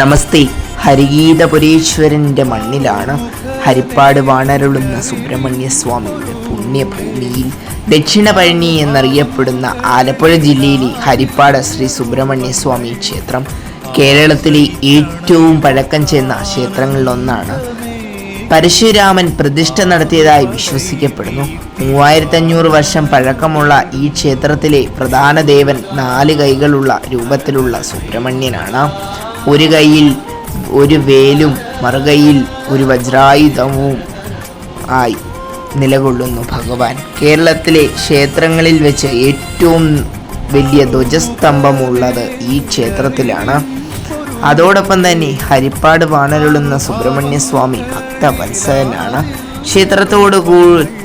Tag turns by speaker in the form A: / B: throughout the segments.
A: നമസ്തേ. ഹരിഗീതപുരീശ്വരന്റെ മണ്ണിലാണ് ഹരിപ്പാട് വാണരുളുന്ന സുബ്രഹ്മണ്യസ്വാമിയുടെ പുണ്യഭൂമിയിൽ ദക്ഷിണ പഴനി എന്നറിയപ്പെടുന്ന ആലപ്പുഴ ജില്ലയിലെ ഹരിപ്പാട് ശ്രീ സുബ്രഹ്മണ്യസ്വാമി ക്ഷേത്രം കേരളത്തിലെ ഏറ്റവും പഴക്കം ചെന്ന ക്ഷേത്രങ്ങളിലൊന്നാണ്. പരശുരാമൻ പ്രതിഷ്ഠ നടത്തിയതായി വിശ്വസിക്കപ്പെടുന്നു. മൂവായിരത്തഞ്ഞൂറ് വർഷം പഴക്കമുള്ള ഈ ക്ഷേത്രത്തിലെ പ്രധാന ദേവൻ നാല് കൈകളുള്ള രൂപത്തിലുള്ള സുബ്രഹ്മണ്യനാണ്. ഒരു കൈയിൽ ഒരു വേലും മറുകൈയിൽ ഒരു വജ്രായുധവും ആയി നിലകൊള്ളുന്നു ഭഗവാൻ. കേരളത്തിലെ ക്ഷേത്രങ്ങളിൽ വെച്ച് ഏറ്റവും വലിയ ധ്വജസ്തംഭമുള്ളത് ഈ ക്ഷേത്രത്തിലാണ്. അതോടൊപ്പം തന്നെ ഹരിപ്പാട് വാണരുളുന്ന സുബ്രഹ്മണ്യസ്വാമി ഭക്തവത്സകനാണ് ക്ഷേത്രത്തോട്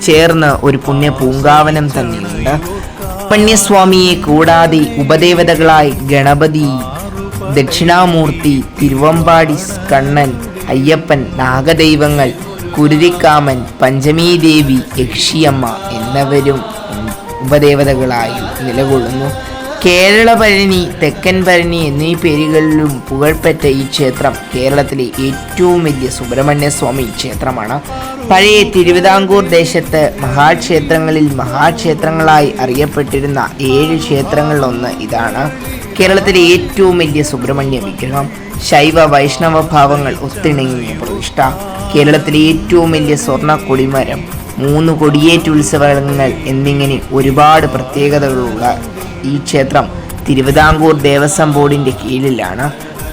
A: ചേർന്ന് ഒരു പുണ്യ പൂങ്കാവനം തന്നെയുണ്ട്. സുബ്രഹ്മണ്യസ്വാമിയെ കൂടാതെ ഉപദേവതകളായി ഗണപതി ദക്ഷിണാമൂർത്തി തിരുവമ്പാടി കണ്ണൻ അയ്യപ്പൻ നാഗദൈവങ്ങൾ കുരുതിക്കാമൻ പഞ്ചമീദേവി യക്ഷിയമ്മ എന്നിവരും ഉപദേവതകളായി നിലകൊള്ളുന്നു. കേരള ഭരണി തെക്കൻ ഭരണി എന്നീ പേരുകളിലും പുകഴ്പെറ്റ ഈ ക്ഷേത്രം കേരളത്തിലെ ഏറ്റവും വലിയ സുബ്രഹ്മണ്യസ്വാമി ക്ഷേത്രമാണ്. പഴയ തിരുവിതാംകൂർ ദേശത്ത് മഹാക്ഷേത്രങ്ങളിൽ മഹാക്ഷേത്രങ്ങളായി അറിയപ്പെട്ടിരുന്ന ഏഴ് ക്ഷേത്രങ്ങളിലൊന്ന് ഇതാണ്. കേരളത്തിലെ ഏറ്റവും വലിയ സുബ്രഹ്മണ്യ വിഗ്രഹം ശൈവ വൈഷ്ണവ ഭാവങ്ങൾ ഒത്തിണങ്ങിയ പ്രതിഷ്ഠ കേരളത്തിലെ ഏറ്റവും വലിയ സ്വർണ കൊടിമരം മൂന്ന് കൊടിയേറ്റുത്സവങ്ങൾ എന്നിങ്ങനെ ഒരുപാട് പ്രത്യേകതകളുള്ള ഈ ക്ഷേത്രം തിരുവിതാംകൂർ ദേവസ്വം ബോർഡിന്റെ കീഴിലാണ്.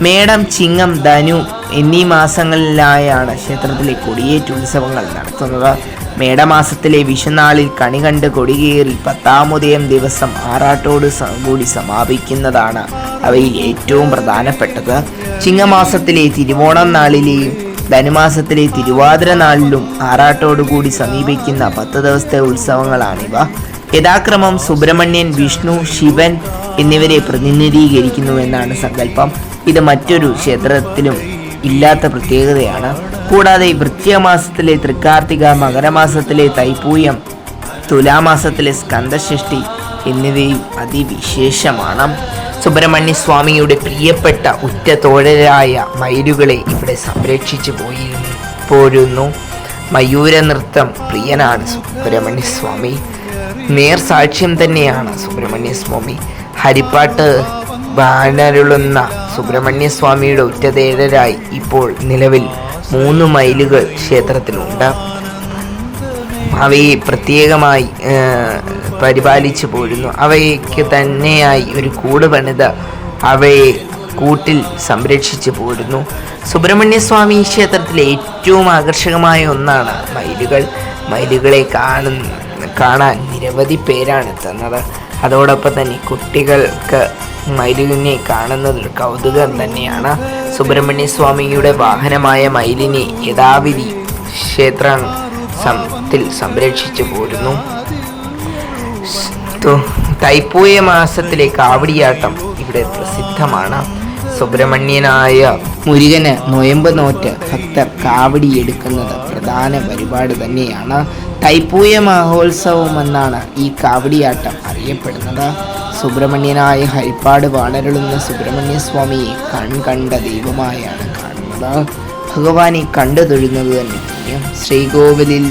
A: മേടം ചിങ്ങം ധനു എന്നീ മാസങ്ങളിലായാണ് ക്ഷേത്രത്തിലെ കൊടിയേറ്റുത്സവങ്ങൾ നടത്തുന്നത്. മേടമാസത്തിലെ വിഷുനാളിൽ കണി കണ്ട് കൊടികേറി പത്താമുദയം ദിവസം ആറാട്ടോട് കൂടി സമാപിക്കുന്നതാണ് അവയിൽ ഏറ്റവും പ്രധാനപ്പെട്ടത്. ചിങ്ങമാസത്തിലെ തിരുവോണം നാളിലെയും ധനുമാസത്തിലെ തിരുവാതിര നാളിലും ആറാട്ടോടുകൂടി സമീപിക്കുന്ന പത്ത് ദിവസത്തെ ഉത്സവങ്ങളാണിവ. യഥാക്രമം സുബ്രഹ്മണ്യൻ വിഷ്ണു ശിവൻ എന്നിവരെ പ്രതിനിധീകരിക്കുന്നു എന്നാണ് സങ്കല്പം. ഇത് മറ്റൊരു ക്ഷേത്രത്തിലും ഇല്ലാത്ത പ്രത്യേകതയാണ്. കൂടാതെ വൃത്യമാസത്തിലെ തൃക്കാർത്തിക മകരമാസത്തിലെ തൈപ്പൂയം തുലാമാസത്തിലെ സ്കന്ധഷ്ടി എന്നിവയും അതിവിശേഷമാണ്. സുബ്രഹ്മണ്യ സ്വാമിയുടെ പ്രിയപ്പെട്ട ഉറ്റ തോഴരായ മയിലുകളെ ഇവിടെ സംരക്ഷിച്ചു പോയി പോരുന്നു. മയൂര നൃത്തം പ്രിയനാണ് സുബ്രഹ്മണ്യ സ്വാമി നേർ സാക്ഷ്യം തന്നെയാണ് സുബ്രഹ്മണ്യസ്വാമി ഹരിപ്പാട്ട് ബാനരുളുന്ന സുബ്രഹ്മണ്യസ്വാമിയുടെ സ്വാമിയുടെ ഉറ്റതേരരായി ഇപ്പോൾ നിലവിൽ മൂന്ന് മൈലുകൾ ക്ഷേത്രത്തിലുണ്ട്. അവയെ പ്രത്യേകമായി പരിപാലിച്ചു പോരുന്നു. അവയ്ക്ക് തന്നെയായി ഒരു കൂട് പണിത് അവയെ കൂട്ടിൽ സംരക്ഷിച്ചു പോരുന്നു. സുബ്രഹ്മണ്യസ്വാമി ക്ഷേത്രത്തിലെ ഏറ്റവും ആകർഷകമായ ഒന്നാണ് മയിലുകൾ മയിലുകളെ കാണുന്ന കാണാൻ നിരവധി പേരാണ് എത്തുന്നത് അതോടൊപ്പം തന്നെ കുട്ടികൾക്ക് മൈലിനെ കാണുന്നതിൽ കൗതുകം തന്നെയാണ്. സുബ്രഹ്മണ്യ സ്വാമിയുടെ വാഹനമായ മൈലിനെ യഥാവിധി ക്ഷേത്ര ത്തിൽ സംരക്ഷിച്ചു പോരുന്നു. തൈപ്പൂയ മാസത്തിലെ കാവടിയാട്ടം ഇവിടെ പ്രസിദ്ധമാണ്. സുബ്രഹ്മണ്യനായ മുരുകന് നൊയമ്പ് നോറ്റ് ഭക്തർ കാവടി എടുക്കുന്നത് പ്രധാന പരിപാടി തന്നെയാണ്. തൈപ്പൂയ മഹോത്സവം എന്നാണ് ഈ കാവടിയാട്ടം അറിയപ്പെടുന്നത്. സുബ്രഹ്മണ്യനായ ഹരിപ്പാട് വാണരുളുന്ന സുബ്രഹ്മണ്യ സ്വാമിയെ കൺകണ്ട ദൈവമായാണ് കാണുന്നത്. ഭഗവാനെ കണ്ടു തൊഴുന്നത് തന്നെ ശ്രീകോവിലിൽ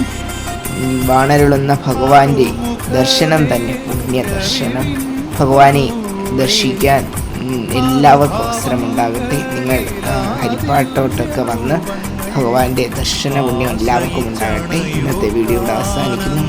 A: വാണരുളുന്ന ഭഗവാന്റെ ദർശനം തന്നെ പുണ്യ ദർശനം ഭഗവാനെ ദർശിക്കാൻ എല്ലാവർക്കും അവസരമുണ്ടാകട്ടെ. നിങ്ങൾ ഹരിപ്പാട്ടോട്ടൊക്കെ വന്ന് ഭഗവാന്റെ ദർശന പുണ്യം എല്ലാവർക്കും ഉണ്ടാകട്ടെ. ഇന്നത്തെ വീഡിയോ ഇവിടെ അവസാനിക്കുന്നു